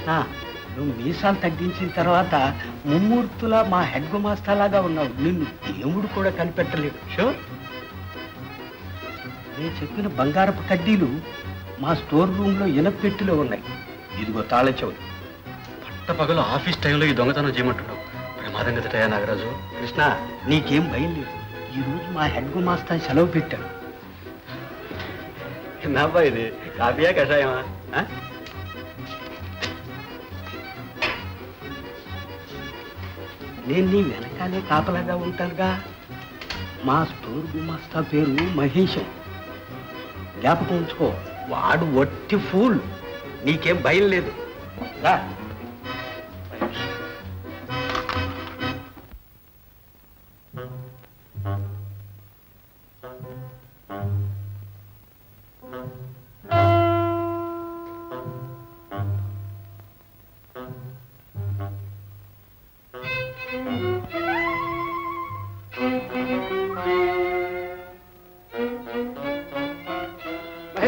కృష్ణ నువ్వు మీసాలు తగ్గించిన తర్వాత ముమ్మూర్తులా మా హెడ్ గుమాస్తాలాగా ఉన్నావు. నిన్ను దేవుడు కూడా కనిపెట్టలేడు. షో. నేను చెప్పిన బంగారపు కడ్డీలు మా స్టోర్ రూమ్లో ఇనపెట్టిలో ఉన్నాయి. ఇదిగో తాళం చెవులు. పగలు ఆఫీస్ టైంలో ఈ దొంగతనం చేయమంటున్నావు ప్రమాదం కదటయా నాగరాజు? కృష్ణ నీకేం భయం లేదు. ఈ రోజు మా హెడ్ గుమాస్తా సెలవు పెట్టాడు. నాబ్బా ఇది? కాఫీయా కషాయమా? నేను నీ వెనకాలే కాపలాగా ఉంటానుగా మా స్టోర్ గుమాస్తా పేరు మహేషం జ్ఞాపకం ఉంచుకో వాడు వట్టి ఫూల్. నీకేం భయం లేదు. రా.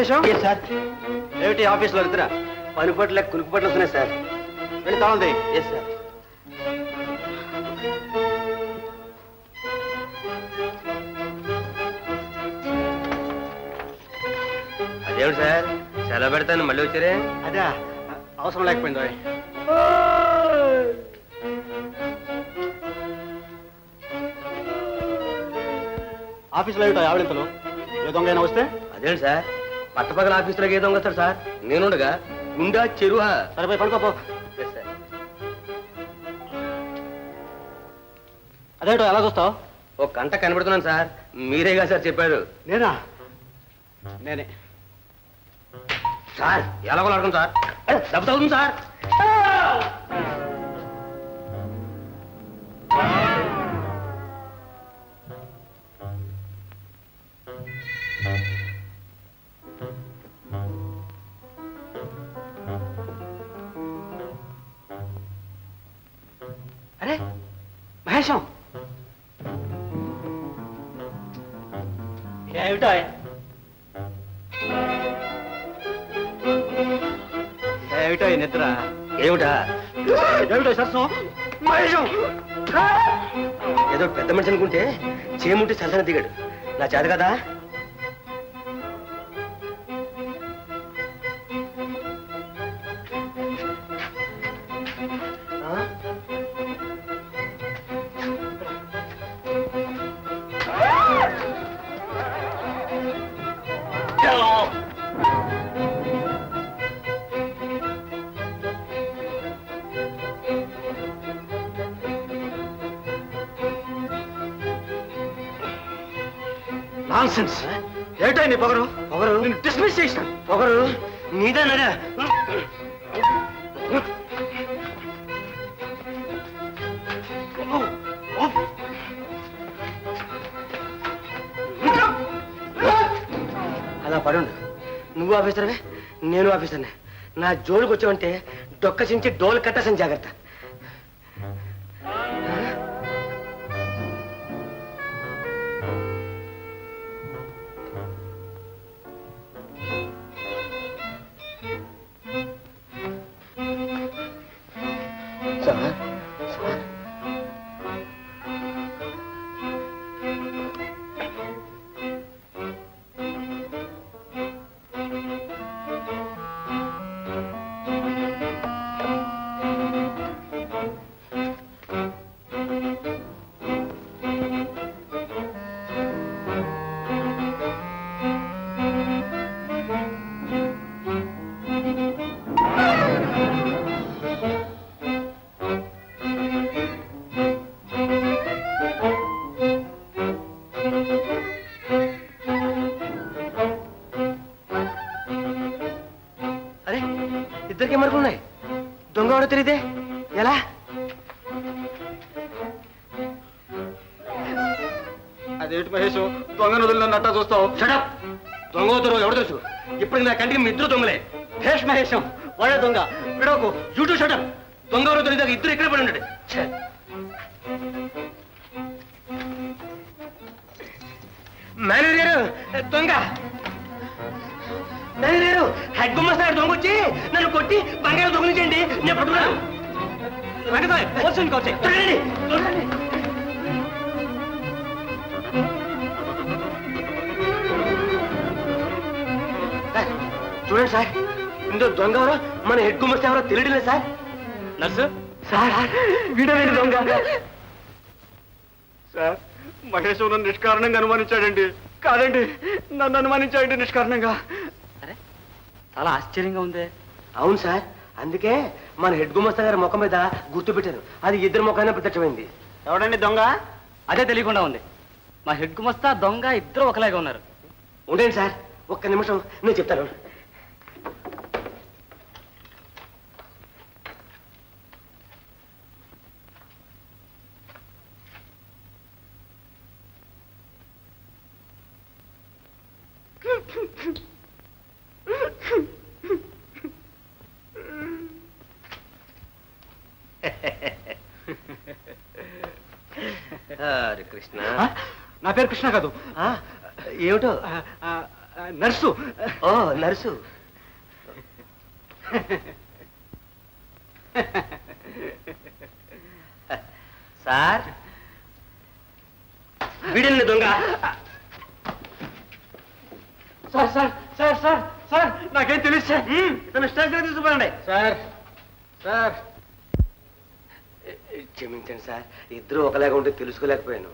ఏ సార్ ఏమిటి ఆఫీస్లో ఇద్దరా పని పట్ల కునుకు పట్లు వస్తున్నాయి సార్ వెళ్ళి తాళంది ఎస్ సార్ అదేమిటి సార్ సెలవు పెడతాను మళ్ళీ వచ్చారే? అదే అవసరం లేకపోయింది ఆఫీస్లో ఏమిటో ఆవిడంతలు? ఏ దొంగైనా వస్తే? అదేంటి సార్ పట్టపగల ఆఫీసులోకి ఏదో వస్తాడు సార్. నేనుండగా గుండా చెరువా సరిపోయి పడుకోపో. సార్ అదేటో ఎలా చూస్తావు? ఒక గంట కనబడుతున్నాను సార్. మీరేగా సార్ చెప్పారు? నేనా? నేనే. సార్ ఎలా కొలాడడం సార్? అరే, దెబ్బ తగులుతుంది సార్. మహేశం ఏమిటో ఏమిటో ఈ నిద్ర? ఏమిటా? ఏమిటో సరసం? మహేశం! ఏదో పెద్ద మనిషి అనుకుంటే చేముంటే చల్లన దిగాడు. నా చేత కదా? నాన్సెన్స్ ఏమిటో నీ పొగరు? పొగరు? నిన్ను డిస్మిస్ చేసిన. పొగరు? నీదేనడా అలా పడుండు. నువ్వు ఆఫీసర్వే నేను ఆఫీసర్నే. నా జోలికి వచ్చావంటే డొక్క చించి డోలు కట్టేసాను జాగ్రత్త. ఇద్దరికి మరుగున్నాయి దొంగ వాడు తెలియదే ఎలా? అదేమిటి మహేష్? దొంగ నదులు నట్టా చూస్తావు? షటప్ దొంగ అవుతారో ఎవడు తెలుసు? ఇప్పటికి నా కంటికి మీ ఇద్దరు దొంగలే. భేష్ మహేశం వాడే దొంగ. విడోకు యూట్యూబ్ షటప్ దొంగ ఎవరో తెలియదు ఇద్దరు ఇక్కడే పడి ఉండండి. మేనేజర్ దొంగ! లేదు హెడ్ గుమ్మస్తా గారు దొంగ వచ్చి నన్ను కొట్టి బంగారం దొంగలించండి నేను పట్టుకున్నాను. చూడండి సార్ ఇందులో దొంగ ఎవరో? మన హెడ్ గుమ్మస్తా ఎవరో తెలియడం లేదు సార్. నర్సు? సార్ వీడవేంటి దొంగ. సార్ మహేష్ నన్ను నిష్కారణంగా అనుమానించాడండి. కాదండి నన్ను అనుమానించాడండి నిష్కారణంగా. అరే చాలా ఆశ్చర్యంగా ఉంది. అవును సార్ అందుకే మన హెడ్ గుమస్తా గారి ముఖం మీద గుర్తు పెట్టారు అది ఇద్దరు ముఖాన ప్రత్యక్షమైంది. ఎవడండి దొంగ? అదే తెలియకుండా ఉంది. మా హెడ్ గుమస్తా దొంగ ఇద్దరు ఒకలాగే ఉన్నారు. ఉండండి సార్ ఒక్క నిమిషం నేను చెప్తాను. కృష్ణ? నా పేరు కృష్ణ కాదు. ఆ, ఏమిటో? నర్సు. ఓ నర్సు. సార్. వీడండి దొంగ. Sir sir sir sir sir నాకేం తెలుసు సార్. ఇతను స్టేషన్ తీసుకుపోండి. Sir sir. క్షమించండి సార్ ఇద్దరు ఒకలాగా ఉంటే తెలుసుకోలేకపోయాను.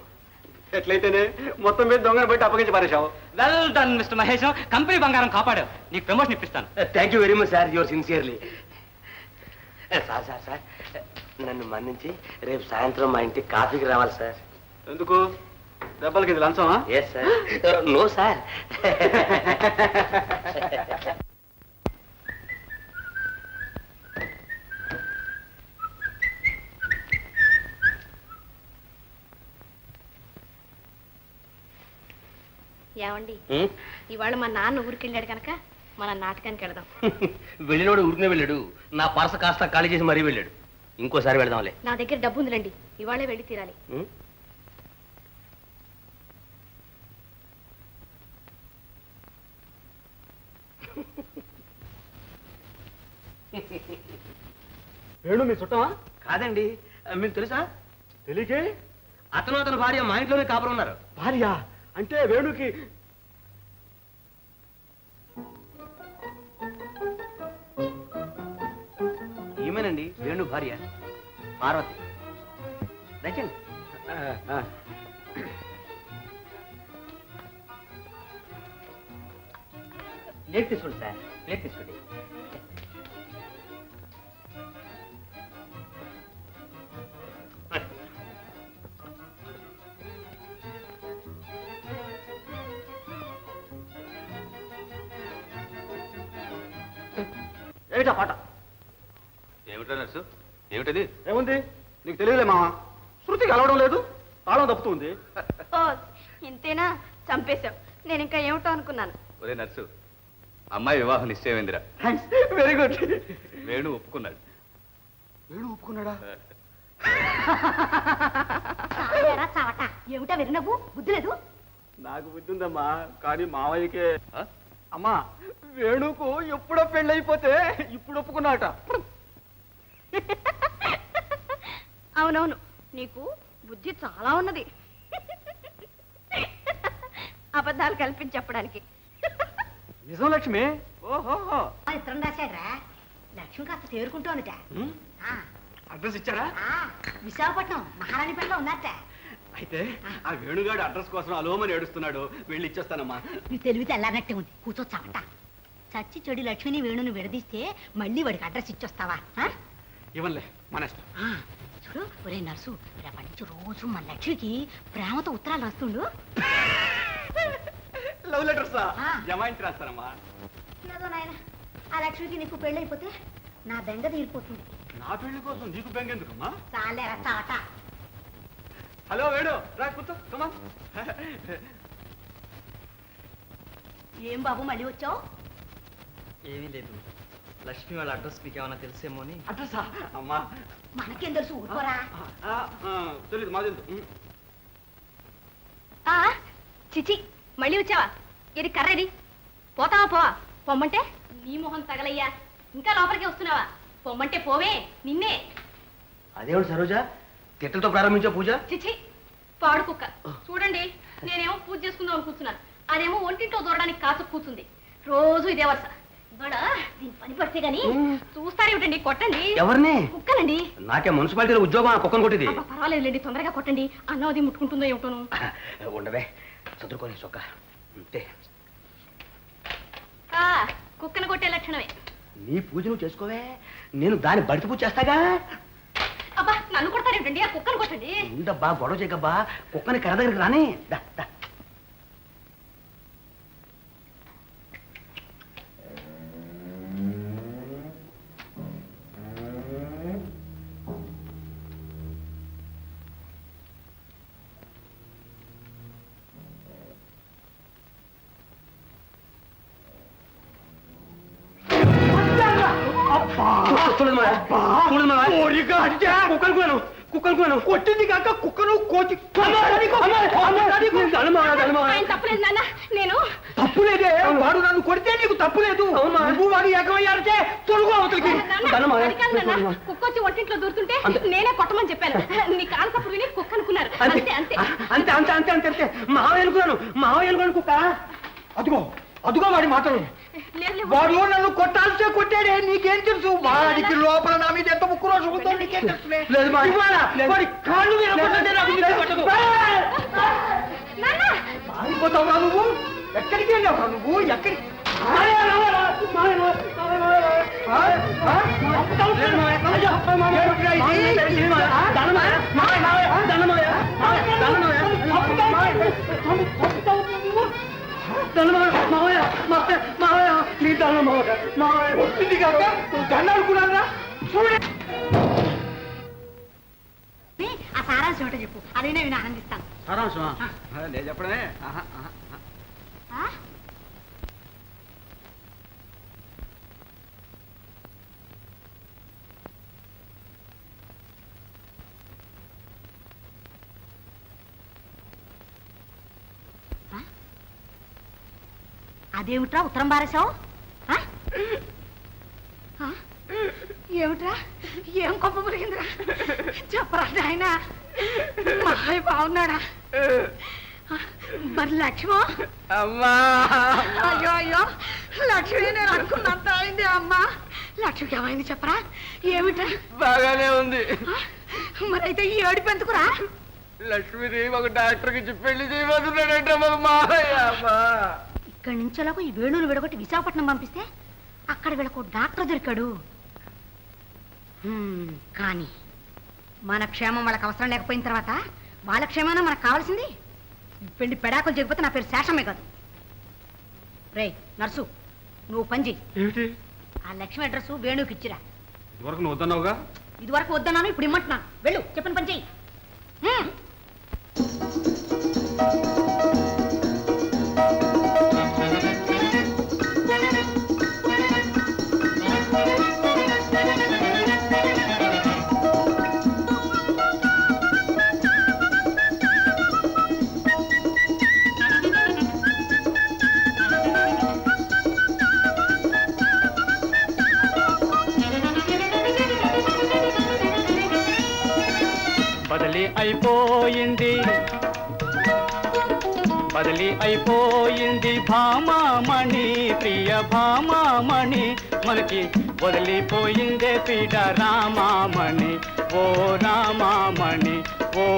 ఎట్లయితేనే మొత్తం మీద దొంగను బట్టి అప్పగించి పారేశావు. Well done mister Mahesh company బంగారం కాపాడావు నీకు ప్రమోషన్ ఇప్పిస్తాను. Thank you very much sir your sincerely sir sir sir నన్ను మన్నించి రేపు సాయంత్రం మా ఇంటికి కాఫీకి రావాలి సార్ ఎందుకు? దెబ్బలకి ఇది లంచమా? ఎస్ సార్ నో సార్ ఏమండి? ఇవాళ మా నాన్న ఊరికెళ్ళాడు కనుక మన నాటకానికి వెళదాం. వెళ్ళినోడు ఊరికనే వెళ్ళాడు. నా పరస కాస్త ఖాళీ చేసి మరీ వెళ్ళాడు. ఇంకోసారి వెళదాంలే. నా దగ్గర డబ్బు ఉందిలేండి ఇవాళే వెళ్ళి తీరాలి? వేణు మీ చుట్టమా? కాదండి. మీకు తెలుసా? తెలియకే? అతను అతని భార్య మా ఇంట్లోనే కాపురం ఉన్నారు. భార్య? అంటే వేణుకి ఈమెనండి వేణు భార్య పార్వతి. ఆ. ప్లేట్ తీసుకోండి సార్ ప్లేట్ తీసుకోండి. ఏమిటా పాట. ఏమిటో నర్సు? ఏమిటది? ఏముంది? నీకు తెలియలే మామ. శృతి కలవడం లేదు తాళం తప్పుతుంది ఓ ఇంతేనా? చంపేశావు నేను ఇంకా ఏమిటో అనుకున్నాను. ఒరే నర్సు అమ్మాయి వివాహం నిశ్చయమైందిరా. థ్యాంక్స్ వెరీ గుడ్ వేణు ఒప్పుకున్నాడు. వేణు ఒప్పుకున్నాడా? చావట. ఏమిటా విరినవ్వు బుద్ధి లేదు? నాకు బుద్ధి ఉందమ్మా కానీ మావయ్యకే ఆ? అమ్మా వేణుకు ఎప్పుడో పెళ్ళైపోతే ఇప్పుడు ఒప్పుకున్నాట. అవునవును నీకు బుద్ధి చాలా ఉన్నది. అబద్ధాలు కల్పించి చెప్పడానికి. నిజం లక్ష్మి? ఓహోహో ఇతరం రాశాడ్రా. లక్ష్మి కాస్త తేరుకుంటోందిట ఆ, అడ్రస్ ఇచ్చారా? ఆ, విశాఖపట్నం మహారాణిపేటలో ఉన్నట్ట అయితే ఆ వేణుగాడు అడ్రస్ కోసం అలోమని ఏడుస్తున్నాడు. వెళ్ళి ఇచ్చేస్తానమ్మా. నీ తెలివి తెల్లారనట్టే ఉంది. కూర్చోచ్చావట. చచ్చి చెడు లక్ష్మిని వేణుని విడదీస్తే మళ్ళీ వాడికి అడ్రస్ ఇచ్చొస్తావా? ఆ? ఇవ్వలే మన ఆ, చూడు ఒరే నర్సు రేపటి నుంచి రోజు మన లక్ష్మికి ప్రేమతో ఉత్తరాలు రాస్తుండు. లవ్ లెటర్సా ఆ. జమాయించి రాస్తానమ్మా ఏదో నాయన ఆ లక్ష్మికి నీకు పెళ్ళైపోతే నా బెంగ తీరిపోతుంది. నా పెళ్ళి కోసం నీకు బెంగెందుకమ్మా? చాలేరా చావట హలో వేణు. రా కూర్చో. కమా ఏం బాబు మళ్ళీ వచ్చావు? ఏమీ లేదు. లక్ష్మి వాళ్ళ అడ్రస్ మీకు ఏమైనా తెలుసేమో అని. అడ్రస్సా అమ్మా. మనకేం తెలుసు? ఊరుకోరా. ఆ, ఆ, తెలీదు మాది ఆ చిచి మళ్ళీ వచ్చావా? ఇది కర్రది. పోతావా పోవా పొమ్మంటే నీ మొహం తగలయ్యా. ఇంకా లోపలికి వస్తున్నావా? పొమ్మంటే పోవే నిన్నే. అదేమిటి సరోజా? తిట్టలతో ప్రారంభించే పూజ? చిచి పాడు కుక్క. చూడండి నేనేమో పూజ చేసుకుందాం అని కూర్చున్నాను అదేమో ఒంటింట్లో దూరడానికి కాచు కూర్చుంది. రోజు ఇదే వరుస. ఇవాళ దీని పని పడితే గాని చూస్తారేమిటండి కొట్టండి. ఎవరిని? కుక్కనండి నాకే మున్సిపాలిటీలో ఉద్యోగం ఆ కుక్కను కొట్టింది. పర్వాలేదులేండి తొందరగా కొట్టండి. అన్నం అది ముట్టుకుంటుందో ఏమిటోను. ఉండవే చదువుకొని సొక్క అంతే ఆ, కుక్కను కొట్టే లక్షణమే. నీ పూజ నువ్వు చేసుకోవే నేను దాని బడిత పూజ చేస్తాగా? అబ్బా నన్ను కొడతారేమిటండి ఆ కుక్కను కొట్టండి. ఉండబ్బా గొడవ చేయకబ్బా. కుక్కని కర దగ్గరికి రాని. దా, దా. వాడు నన్ను కొడితే నీకు తప్పు లేదు. నువ్వు వాడు ఏకమయ్యారంటే తొలుగు అవతలికి. కుక్కొచ్చి ఒంటింట్లో దూరుతుంటే నేనే కొట్టమని చెప్పాను. నీ కాన్సప్పుడు విని కుక్క అనుకున్నారు. అంతే. అంతే అంతే అంతే అంతే అంతే. మావయ్య అనుకున్నాను. మావయ్య అనుకున్నాను కుక్క. అదుగో అదుగో వాడి మాటలు. వాడు నన్ను కొట్టాల్సే కొట్టాడే నీకేం తెలుసు వాడికి లోపల నా మీద ఎంత ముక్కు రోజు ఉందో నీకేం లేదు. వాడి కాళ్ళు మీద పారిపోతావురా నువ్వు ఎక్కడికి వెళ్ళావురా నువ్వు ఎక్కడికి మావయ్య? మావయ్య, దండం మా వచ్చింది కాక దండాలు కూడా చూడండి ఆ సారాంశం ఏంటో చెప్పు అదే నేను ఆనందిస్తాను సారాంశమా నేను చెప్పడమే అదేమిట్రా ఉత్తరం పారేశావు? ఏమిట్రా? ఏం కొప్ప మురిగిందిరా చెప్పరా నాయన. మహాయి బాగున్నాడా మరి లక్ష్మో? అమ్మా. అయ్యో అయ్యో. లక్ష్మి నేను అనుకున్నంత అయింది అమ్మా. లక్ష్మికి ఏమైంది చెప్పరా? ఏమిటా బాగానే ఉంది. మరైతే ఈ ఏడుపు ఎందుకురా లక్ష్మిని ఒక డాక్టర్కి పెళ్ళి చేయబోతున్నాడంటే ఇక్కడి నుంచి ఎలాగో ఈ వేణువులు విడగొట్టి విశాఖపట్నం పంపిస్తే అక్కడ వీళ్ళకు డాక్టర్ దొరికాడు. కానీ మన క్షేమం వాళ్ళకి అవసరం లేకపోయిన తర్వాత వాళ్ళ క్షేమాన మనకు కావాల్సింది పెళ్ళి పెడాకులు చేయకపోతే నా పేరు శేషమే కాదు. రే నర్సు నువ్వు పని చెయ్యి. ఏమిటి? ఆ లక్ష్మి అడ్రస్ వేణుకి ఇచ్చిరా. ఇదివరకు నువ్వు వద్దన్నావుగా? ఇదివరకు వద్దన్నాను ఇప్పుడు ఇమ్మంటున్నాను. వెళ్ళు చెప్పని పని చెయ్యి. అయిపోయింది భామామణి ప్రియ భామామణి. మనకి వదిలిపోయిందే పీడ రామామణి. ఓ రామామణి ఓ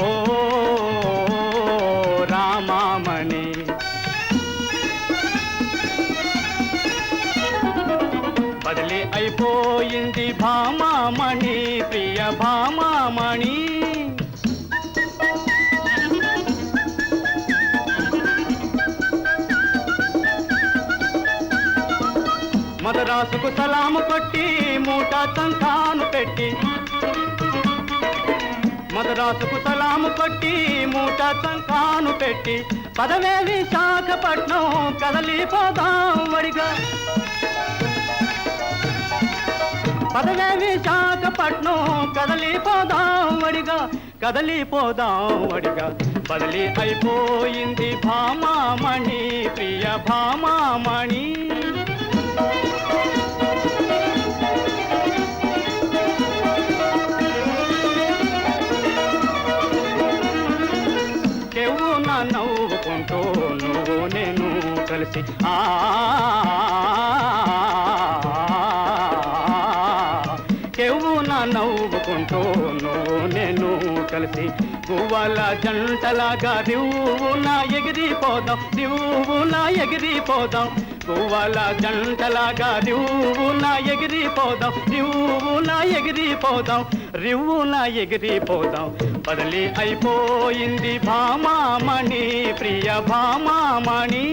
రామామణి. బదిలీ అయిపోయింది భామామణి ప్రియ భామామణి. మదరాసుకు సలాము కొట్టి మూట సంతాను పెట్టి. మదరాసుకు సలాము కొట్టి మూట తంకాను పెట్టి. పదవే విశాఖపట్నం కదలిపోదాం వడిగా. పదవే విశాఖపట్నం కదలిపోదాం వడిగా. కదలిపోదాం వడిగా. బదిలీ అయిపోయింది భామామణి ప్రియ భామామణి. నవ్వుకుంటూ నువ్వు నేను కలిసి ఆ కేవు నా నవ్వుకుంటూ నువ్వు నేను కలిసి పువ్వాల జంటలాగా దివ్వున ఎగిరిపోదాం దివ్వున ఎగిరిపోదాం పువ్వాల జంటలాగా దివ్వున ఎగిరిపోదాం దివ్వున ఎగిరిపోదాం రివ్వున ఎగిరిపోదాం బదిలీ అయిపోయింది భామామణి ప్రియ భామామణి.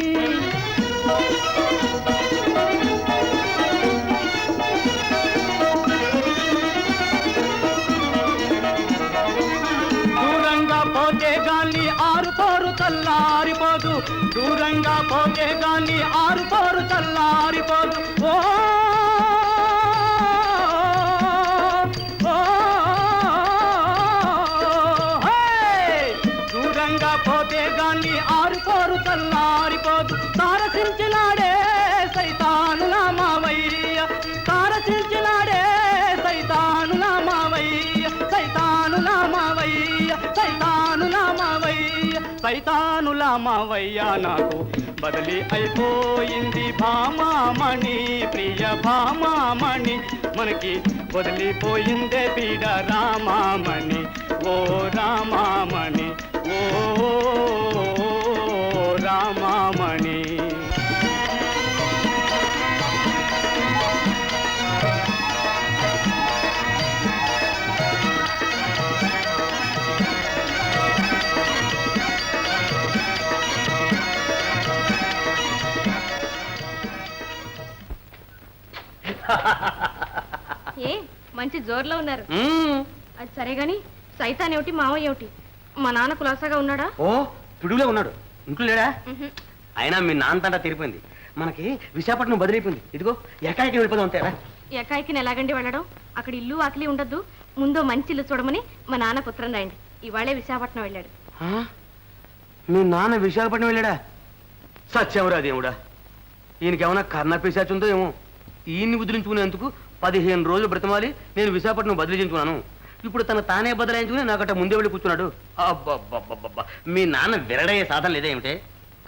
సైతానుల మావయ్య నాకు. బదిలీ అయిపోయింది భామామణి ప్రియ భామామణి. మనకి వదిలిపోయిందే పీడ రామామణి. ఓ రామామణి ఓ రామామణి. జోరులో ఉన్నారు. అది సరే గాని సైతాన్ ఏమిటి మావయ్య ఏమిటి? మా నాన్న కులాసాగా ఉన్నాడా? ఓ పిడుగులో ఉన్నాడు. ఇంట్లో లేడా? అయినా మీ నాన్నతంట తీరిపోయింది. మనకి విశాఖపట్నం బదిలిపోయింది. ఇదిగో ఎకాయికి వెళ్ళిపోదాం అంతేరా ఎకాయికి ఎలాగండి వెళ్ళడం? అక్కడ ఇల్లు ఆకలి ఉండద్దు. ముందో మంచి ఇల్లు చూడమని మా నాన్న పుత్రం రాయండి. ఇవాళే విశాఖపట్నం వెళ్ళాడు? మీ నాన్న విశాఖపట్నం వెళ్ళాడా? సత్యవరా దేవుడా ఈయనకేమైనా కర్ణ పిశాచుందో ఏమో. ఈయన్ని వదిలించుకునేందుకు పదిహేను రోజులు బ్రతమాలి నేను విశాఖపట్నం బదిలించుకున్నాను ఇప్పుడు తన తానే బదలాయించుకుని నాకట ముందే వెళ్ళి కూర్చున్నాడు. అబ్బబ్బబ్బబ్బబ్బ. మీ నాన్న విరడయ్యే సాధన లేదా ఏమిటే?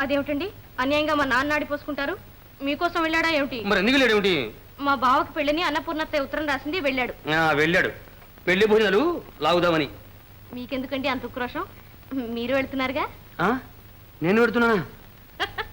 అదేమిటండి? అన్యాయంగా మా నాన్న ఆడిపోసుకుంటారు మీకోసం వెళ్ళాడా ఏమిటి? మరి ఎందుకు లేడేమిటి మా బావకి పెళ్ళని అన్నపూర్ణత్త ఉత్తరం రాసింది వెళ్ళాడు. ఆ, వెళ్ళాడు. పెళ్ళి భోజనాలు లాగుదామని. మీకెందుకండి అంత ఉక్రోషం? మీరు వెళ్తున్నారుగా? ఆ? నేను పెడుతున్నానా